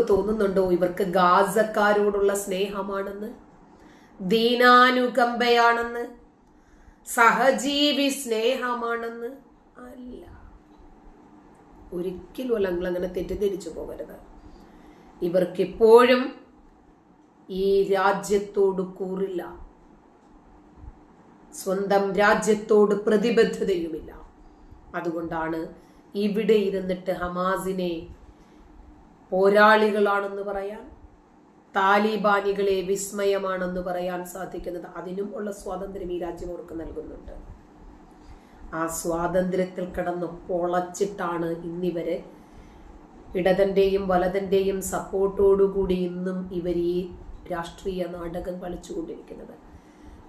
തോന്നുന്നുണ്ടോ? ഇവർക്ക് ഗാസക്കാരോടുള്ള സ്നേഹമാണെന്ന്? ദീനാനുകമ്പയാണെന്ന്? സഹജീവി സ്നേഹമാണെന്ന്? അല്ല. ഒരിക്കലും അല്ല നിങ്ങൾ അങ്ങനെ തെറ്റിദ്ധരിച്ചു പോകരുത്. ഇവർക്ക് എപ്പോഴും ഈ രാജ്യത്തോട് കൂറില്ല. സ്വന്തം രാജ്യത്തോട് പ്രതിബദ്ധതയുമില്ല. അതുകൊണ്ടാണ് ഇവിടെ ഇരുന്നിട്ട് ഹമാസിനെ പോരാളികളാണെന്ന് പറയാൻ താലിബാനികളെ വിസ്മയമാണെന്ന് പറയാൻ സാധിക്കുന്നത് അതിനും ഉള്ള സ്വാതന്ത്ര്യം ഈ രാജ്യം അവർക്ക് നൽകുന്നുണ്ട്. ആ സ്വാതന്ത്ര്യത്തിൽ കിടന്ന് പൊളച്ചിട്ടാണ് ഇന്നിവരെ ഇടതന്റെയും വലതന്റെയും സപ്പോർട്ടോടുകൂടി ഇന്നും ഇവർ ഈ രാഷ്ട്രീയ നാടകം കളിച്ചുകൊണ്ടിരിക്കുന്നത്.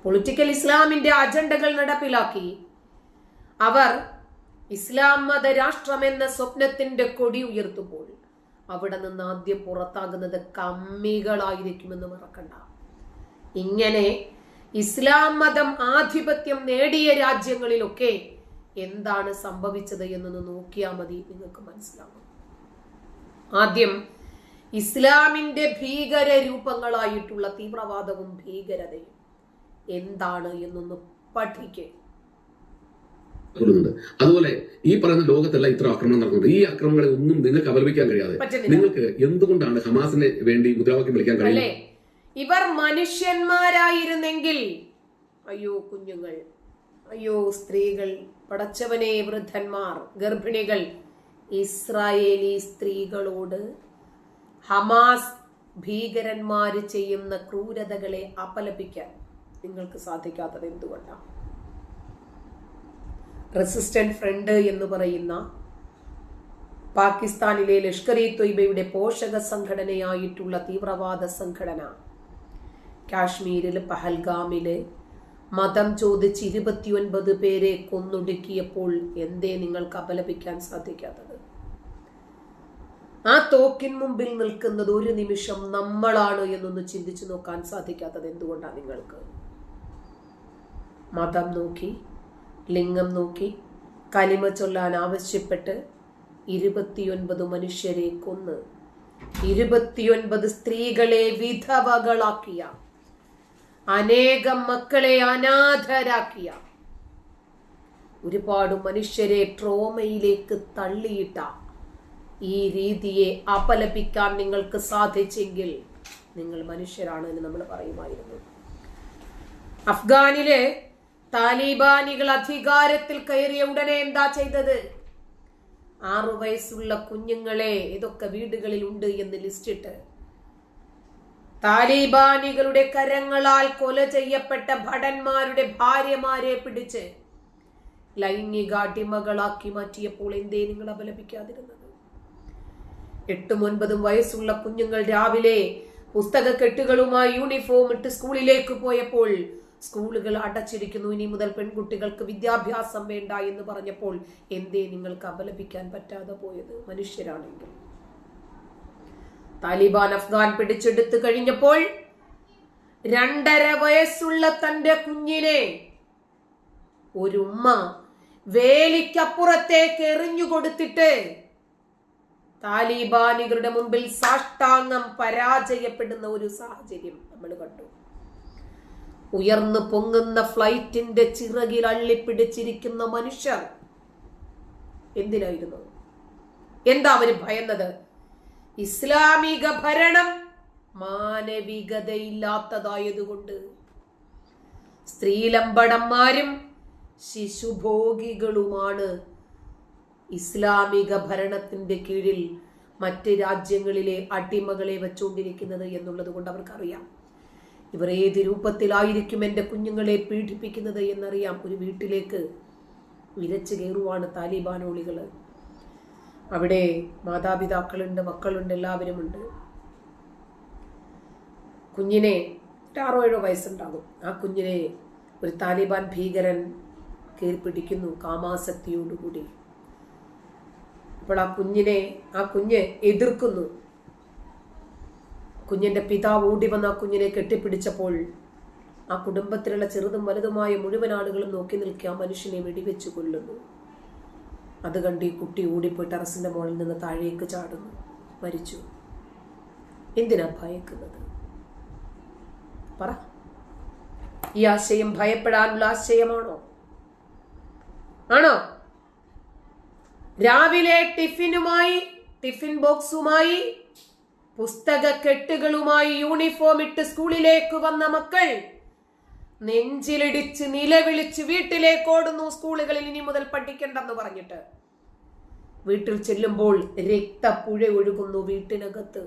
പൊളിറ്റിക്കൽ ഇസ്ലാമിന്റെ അജണ്ടകൾ നടപ്പിലാക്കി. അവർ ഇസ്ലാം മത രാഷ്ട്രമെന്ന സ്വപ്നത്തിന്റെ കൊടി ഉയർത്തുമ്പോൾ അവിടെ നിന്ന് ആദ്യം പുറത്താകുന്നത് കമ്മികളായിരിക്കുമെന്ന് മറക്കണ്ട. ഇങ്ങനെ ഇസ്ലാം മതം ആധിപത്യം നേടിയ രാജ്യങ്ങളിലൊക്കെ എന്താണ് സംഭവിച്ചത് എന്നൊന്ന് നോക്കിയാൽ മതി നിങ്ങൾക്ക് മനസ്സിലാകും ആദ്യം ഇസ്ലാമിന്റെ ഭീകര രൂപങ്ങളായിട്ടുള്ള തീവ്രവാദവും ഭീകരതയും എന്താണ് എന്നൊന്ന് പഠിക്കുക കൊടുക്കുന്നുണ്ട് അതുപോലെ ഈ പറയുന്ന ലോകത്തല്ല ഇത്ര ആക്രമണം നടക്കുന്നത് ഈ ആക്രമണങ്ങളെ ഒന്നും നിങ്ങൾക്ക് അപലപിക്കാൻ കഴിയാതെ നിങ്ങൾക്ക് എന്തുകൊണ്ടാണ് ഹമാസിനെ വേണ്ടി മുദ്രാവാക്യം വിളിക്കാൻ കഴിയുന്നത്? ഇവർ മനുഷ്യന്മാരായിരുന്നെങ്കിൽ അയ്യോ കുഞ്ഞുങ്ങൾ അയ്യോ സ്ത്രീകൾ പടച്ചവനെ വൃദ്ധന്മാർ ഗർഭിണികൾ ഇസ്രായേലി സ്ത്രീകളോട് ഹമാസ് ഭീകരന്മാര് ചെയ്യുന്ന ക്രൂരതകളെ അപലപിക്കാൻ നിങ്ങൾക്ക് സാധിക്കാത്തത് എന്തുകൊണ്ടാണ്? റെസിസ്റ്റന്റ് ഫ്രണ്ട് എന്ന് പറയുന്ന പാകിസ്ഥാനിലെ ലഷ്കർ ഇ തൊയ്ബയുടെ പോഷക സംഘടനയായിട്ടുള്ള തീവ്രവാദ സംഘടന. കാശ്മീരിൽ പഹൽഗാമിൽ മതം ചോദിച്ച് ഇരുപത്തിയൊൻപത് പേരെ കൊന്നൊടുക്കിയപ്പോൾ എന്തേ നിങ്ങൾക്ക് അപലപിക്കാൻ സാധിക്കാത്തത്? ആ തോക്കിൻ മുമ്പിൽ നിൽക്കുന്നത് ഒരു നിമിഷം നമ്മളാണ് എന്നൊന്ന് ചിന്തിച്ചു നോക്കാൻ സാധിക്കാത്തത് എന്തുകൊണ്ടാണ് നിങ്ങൾക്ക്? മതം നോക്കി ലിംഗം നോക്കി കലിമ ചൊല്ലാൻ ആവശ്യപ്പെട്ട് ഇരുപത്തിയൊൻപത് മനുഷ്യരെ കൊന്ന് ഇരുപത്തിയൊൻപത് സ്ത്രീകളെ വിധവകളാക്കിയ അനേകം മക്കളെ അനാഥരാക്കിയ ഒരുപാട് മനുഷ്യരെ ട്രോമയിലേക്ക് തള്ളിയിട്ട ഈ രീതിയെ അപലപിക്കാൻ നിങ്ങൾക്ക് സാധിച്ചെങ്കിൽ നിങ്ങൾ മനുഷ്യരാണ് എന്ന് നമ്മൾ പറയുമായിരുന്നു. അഫ്ഗാനിലെ താലിബാനികൾ അധികാരത്തിൽ കയറിയ ഉടനെ എന്താ ചെയ്തത്? ആറു വയസ്സുള്ള കുഞ്ഞുങ്ങളെ ഇതൊക്കെ വീടുകളിൽ ഉണ്ട് എന്ന് ലിസ്റ്റിട്ട് താലിബാനികളുടെ കരങ്ങളാൽ കൊല ചെയ്യപ്പെട്ട ഭടന്മാരുടെ ഭാര്യമാരെ പിടിച്ച് ലൈംഗികാട്ടിമകളാക്കി മാറ്റിയപ്പോൾ എന്തേ നിങ്ങൾ അപലപിക്കാതിരുന്നത്? എട്ടും ഒൻപതും വയസ്സുള്ള കുഞ്ഞുങ്ങൾ രാവിലെ പുസ്തകക്കെട്ടുകളുമായി യൂണിഫോം ഇട്ട് സ്കൂളിലേക്ക് പോയപ്പോൾ സ്കൂളുകൾ അടച്ചിരിക്കുന്നു. ഇനി മുതൽ പെൺകുട്ടികൾക്ക് വിദ്യാഭ്യാസം വേണ്ട എന്ന് പറഞ്ഞപ്പോൾ എന്തേ നിങ്ങൾക്ക് അപലപിക്കാൻ പറ്റാതെ പോയത്? മനുഷ്യരാണെങ്കിൽ. താലിബാൻ അഫ്ഗാൻ പിടിച്ചെടുത്തു കഴിഞ്ഞപ്പോൾ രണ്ടര വയസ്സുള്ള തന്റെ കുഞ്ഞിനെ ഒരു ഉമ്മ വേലിക്കപ്പുറത്തേക്ക് എറിഞ്ഞു കൊടുത്തിട്ട് താലിബാനികളുടെ മുമ്പിൽ സാഷ്ടാംഗം പരാജയപ്പെടുന്ന ഒരു സാഹചര്യം നമ്മൾ കണ്ടു. ഉയർന്നു പൊങ്ങുന്ന ഫ്ലൈറ്റിന്റെ ചിറകിൽ അള്ളിപ്പിടിച്ചിരിക്കുന്ന മനുഷ്യർ എന്തിനായിരുന്നു? എന്താ അവർ ഭയന്നത്? ഇസ്ലാമിക ഭരണം മാനവികതയില്ലാത്തതായതുകൊണ്ട്. സ്ത്രീലമ്പടന്മാരും ശിശുഭോഗികളുമാണ് ഇസ്ലാമിക ഭരണത്തിന്റെ കീഴിൽ മറ്റ് രാജ്യങ്ങളിലെ അടിമകളെ വെച്ചുകൊണ്ടിരിക്കുന്നത് എന്നുള്ളത് കൊണ്ട് അവർക്കറിയാം. ഇവർ ഏത് രൂപത്തിലായിരിക്കും എന്റെ കുഞ്ഞുങ്ങളെ പീഡിപ്പിക്കുന്നത് എന്നറിയാം. ഒരു വീട്ടിലേക്ക് വിരച്ച് കയറുവാണ് താലിബാനോളികൾ അവിടെ മാതാപിതാക്കളുണ്ട് മക്കളുണ്ട് എല്ലാവരുമുണ്ട്. കുഞ്ഞിനെ ആറോ ഏഴോ വയസ്സുണ്ടാകും. ആ കുഞ്ഞിനെ ഒരു താലിബാൻ ഭീകരൻ കയറി പിടിക്കുന്നു കാമാസക്തിയോടുകൂടി. അപ്പോൾ ആ കുഞ്ഞിനെ ആ കുഞ്ഞ് എതിർക്കുന്നു. കുഞ്ഞിന്റെ പിതാവ് ഓടി വന്ന് ആ കുഞ്ഞിനെ കെട്ടിപ്പിടിച്ചപ്പോൾ ആ കുടുംബത്തിലുള്ള ചെറുതും വലുതുമായ മുഴുവൻ ആളുകളും നോക്കി നിൽക്കുക ആ മനുഷ്യനെ വെടിവെച്ചു കൊല്ലുന്നു. അത് കണ്ട് ഈ കുട്ടി ഓടിപ്പോയി ടെറസിന്റെ മുകളിൽ നിന്ന് താഴേക്ക് ചാടുന്നു. മരിച്ചു. എന്തിനാ ഭയക്കുന്നത്? പറ. ഈ ആശയം ഭയപ്പെടാനുള്ള ആശയമാണോ? ആണോ? രാവിലെ ടിഫിനുമായി ടിഫിൻ ബോക്സുമായി പുസ്തക കെട്ടുകളുമായി യൂണിഫോം ഇട്ട് സ്കൂളിലേക്ക് വന്ന മക്കൾ നെഞ്ചിലിടിച്ച് നിലവിളിച്ച് വീട്ടിലേക്ക് ഓടുന്നു സ്കൂളുകളിൽ ഇനി മുതൽ പഠിക്കണ്ടെന്ന് പറഞ്ഞിട്ട്. വീട്ടിൽ ചെല്ലുമ്പോൾ രക്തപ്പുഴ ഒഴുകുന്നു വീട്ടിനകത്ത്.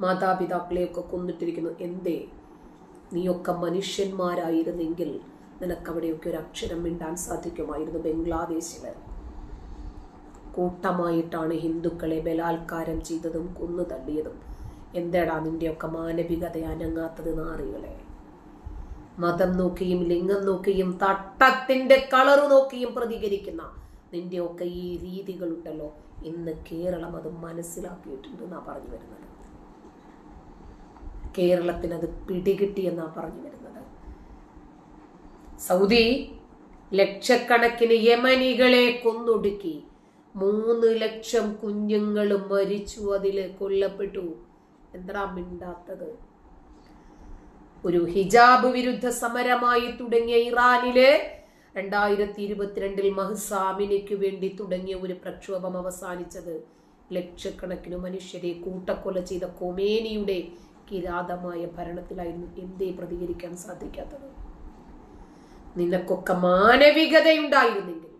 മാതാപിതാക്കളെയൊക്കെ കൊന്നിട്ടിരിക്കുന്നു. എന്തേ? നീയൊക്കെ മനുഷ്യന്മാരായിരുന്നെങ്കിൽ നിനക്കവിടെയൊക്കെ ഒരു അക്ഷരം മിണ്ടാൻ സാധിക്കുമായിരുന്നു ബംഗ്ലാദേശിൽ. കൂട്ടമായിട്ടാണ് ഹിന്ദുക്കളെ ബലാത്കാരം ചെയ്തതും കൊന്നു തള്ളിയതും എന്തേടാ നിന്റെയൊക്കെ മാനവികത അനങ്ങാത്തത് നാറികളെ? മതം നോക്കിയും ലിംഗം നോക്കിയും തട്ടത്തിന്റെ കളറ് നോക്കിയും പ്രതികരിക്കുന്ന നിന്റെയൊക്കെ ഈ രീതികളുണ്ടല്ലോ. ഇന്ന് കേരളം അത് മനസ്സിലാക്കിയിട്ടുണ്ട് എന്നാ പറഞ്ഞു വരുന്നത്. കേരളത്തിന് അത് പിടികിട്ടിയെന്നാ പറഞ്ഞു വരുന്നത്. സൗദി ലക്ഷക്കണക്കിന് യമനികളെ കൊന്നൊടുക്കി മൂന്ന് ലക്ഷം കുഞ്ഞുങ്ങൾ മരിച്ചു. അതിൽ കൊല്ലപ്പെട്ടു. എന്താ മിണ്ടാത്തത്? ഒരു ഹിജാബ് വിരുദ്ധ സമരമായി തുടങ്ങിയ ഇറാനിലെ രണ്ടായിരത്തി ഇരുപത്തിരണ്ടിൽ മഹ്സാമിനയ്ക്ക് വേണ്ടി തുടങ്ങിയ ഒരു പ്രക്ഷോഭം അവസാനിച്ചത് ലക്ഷക്കണക്കിന് മനുഷ്യരെ കൂട്ടക്കൊല ചെയ്ത കൊമേനിയുടെ കിരാതമായ ഭരണത്തിലായിരുന്നു എന്തേ പ്രതികരിക്കാൻ സാധിക്കാത്തത്. നിനക്കൊക്കെ മാനവികതയുണ്ടായിരുന്നെങ്കിൽ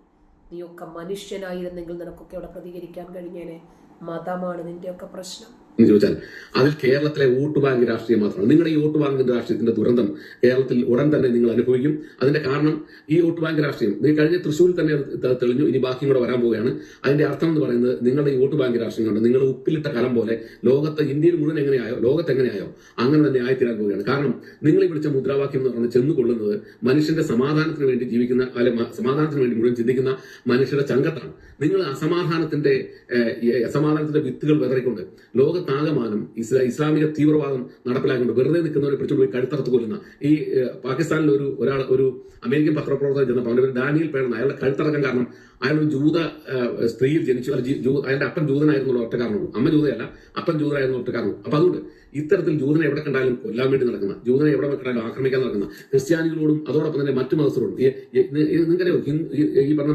നീയൊക്കെ മനുഷ്യനായിരുന്നെങ്കിൽ നിനക്കൊക്കെ അവിടെ പ്രതികരിക്കാൻ കഴിഞ്ഞേനെ. മതമാണ് നിന്റെയൊക്കെ പ്രശ്നം. എന്ന് ചോദിച്ചാൽ അതിൽ കേരളത്തിലെ വോട്ട് ബാങ്ക് രാഷ്ട്രീയം മാത്രമാണ്. നിങ്ങളുടെ ഈ വോട്ട് ബാങ്ക് രാഷ്ട്രീയത്തിന്റെ ദുരന്തം കേരളത്തിൽ ഉടൻ തന്നെ നിങ്ങൾ അനുഭവിക്കും. അതിന്റെ കാരണം ഈ വോട്ട് ബാങ്ക് രാഷ്ട്രീയം നിങ്ങൾ കഴിഞ്ഞ തൃശ്ശൂരിൽ തന്നെ തെളിഞ്ഞു ഇനി ബാക്കിയും കൂടെ വരാൻ പോവുകയാണ്. അതിന്റെ അർത്ഥം എന്ന് പറയുന്നത് നിങ്ങളുടെ ഈ വോട്ട് ബാങ്ക് രാഷ്ട്രീയം കൊണ്ട് നിങ്ങൾ ഉപ്പിലിട്ട കലം പോലെ ലോകത്ത് ഇന്ത്യയിൽ മുഴുവൻ എങ്ങനെയായോ ലോകത്ത് എങ്ങനെയായോ അങ്ങനെ തന്നെ ആയിത്തീരാൻ പോവുകയാണ്. കാരണം നിങ്ങൾ വിളിച്ച മുദ്രാവാക്യം എന്ന് പറഞ്ഞ് ചെന്നുകൊള്ളുന്നത് മനുഷ്യന്റെ സമാധാനത്തിന് വേണ്ടി ജീവിക്കുന്ന അല്ലെ സമാധാനത്തിന് വേണ്ടി മുഴുവൻ ചിന്തിക്കുന്ന മനുഷ്യരുടെ ചങ്കത്താണ്. നിങ്ങൾ അസമാധാനത്തിന്റെ അസമാധാനത്തിന്റെ വിത്തുകൾ വിതറിക്കൊണ്ട് ലോകത്താകമാനം ഇസ്ലാ ഇസ്ലാമിക തീവ്രവാദം നടപ്പിലാക്കിക്കൊണ്ട് വെറുതെ നിൽക്കുന്നവരെ പിടിച്ചുകൊണ്ട് പോയി കഴുത്തറത്ത് കൊല്ലുന്ന. ഈ പാകിസ്ഥാനിൽ ഒരു ഒരാൾ ഒരു അമേരിക്കൻ പത്രപ്രവർത്തകൻ ചെന്നപ്പോൾ അവരുടെ ഡാനിയൽ പേരെന്ന് അയാളുടെ കഴുത്തറക്കാൻ കാരണം അയാൾ ഒരു ജൂത സ്ത്രീയിൽ ജനിച്ചു അല്ല ജൂ- അയാളുടെ അപ്പൻ ജൂതനായിരുന്നുള്ള ഒറ്റ കാരണമുള്ളൂ അമ്മ ജൂതയല്ല അപ്പൻ ജൂതനായിരുന്ന ഒറ്റ കാരണം അപ്പൊ അതുകൊണ്ട് ഇത്തരത്തിൽ ജൂതനെ എവിടെ കണ്ടാലും കൊല്ലാൻ വേണ്ടി നടക്കുന്ന ജൂതനെ എവിടെ കണ്ടാലും ആക്രമിക്കാൻ നടക്കുന്ന ക്രിസ്ത്യാനികളോടും അതോടൊപ്പം തന്നെ മറ്റു മതസ്ഥരോടും നിങ്ങൾക്കറിയോ ഈ- പറഞ്ഞ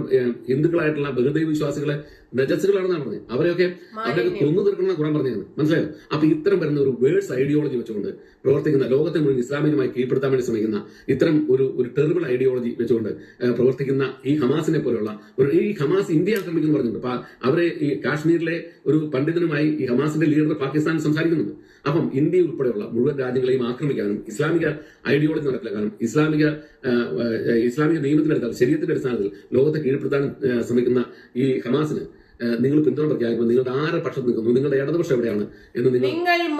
ഹിന്ദുക്കളായിട്ടുള്ള ബഹുദൈവ വിശ്വാസികളെ നജസ്സുകളാണെന്നാണ് പറഞ്ഞത്. അവരെയൊക്കെ അവരൊക്കെ കൊന്നു തീർക്കണം ഖുറാൻ പറഞ്ഞാണ് മനസ്സിലായോ? അപ്പൊ ഇത്തരം വരുന്ന ഒരു വേഴ്സ് ഐഡിയോളജി വെച്ചുകൊണ്ട് പ്രവർത്തിക്കുന്ന ലോകത്തെ മുഴുവൻ ഇസ്ലാമികമായി കീഴ്പ്പെടുത്താൻ വേണ്ടി ശ്രമിക്കുന്ന ഇത്തരം ഒരു ഒരു ടെറിബിൾ ഐഡിയോളജി വെച്ചുകൊണ്ട് പ്രവർത്തിക്കുന്ന ഈ ഹമാസിനെ പോലെയുള്ള ഒരു ഈ ഹമാസ് ഇന്ത്യ ആക്രമിക്കുന്നു പറഞ്ഞിട്ടുണ്ട്. അപ്പൊ അവരെ ഈ കാശ്മീരിലെ ഒരു പണ്ഡിതനുമായി ഈ ഹമാസിന്റെ ലീഡർ പാകിസ്ഥാൻ സംസാരിക്കുന്നുണ്ട്. അപ്പം ഇന്ത്യ ഉൾപ്പെടെയുള്ള മുഴുവൻ രാജ്യങ്ങളെയും ആക്രമിക്കാനും ഇസ്ലാമിക ഐഡിയോളജി നടപ്പിലാക്കാനും ഇസ്ലാമിക ഇസ്ലാമിക നിയമത്തിന്റെ അടിസ്ഥാനത്തിൽ ശരീരത്തിന്റെ അടിസ്ഥാനത്തിൽ ലോകത്തെ കീഴ്പ്പെടുത്താൻ ശ്രമിക്കുന്ന ഈ ഹമാസിന് നിങ്ങൾ പിന്തുണ പ്രഖ്യാപിക്കുമ്പോൾ നിങ്ങളുടെ ആരെ പക്ഷത്ത് നിൽക്കുന്നു? നിങ്ങളുടെ ഇടതുപക്ഷം എവിടെയാണ് എന്ന് നിങ്ങൾ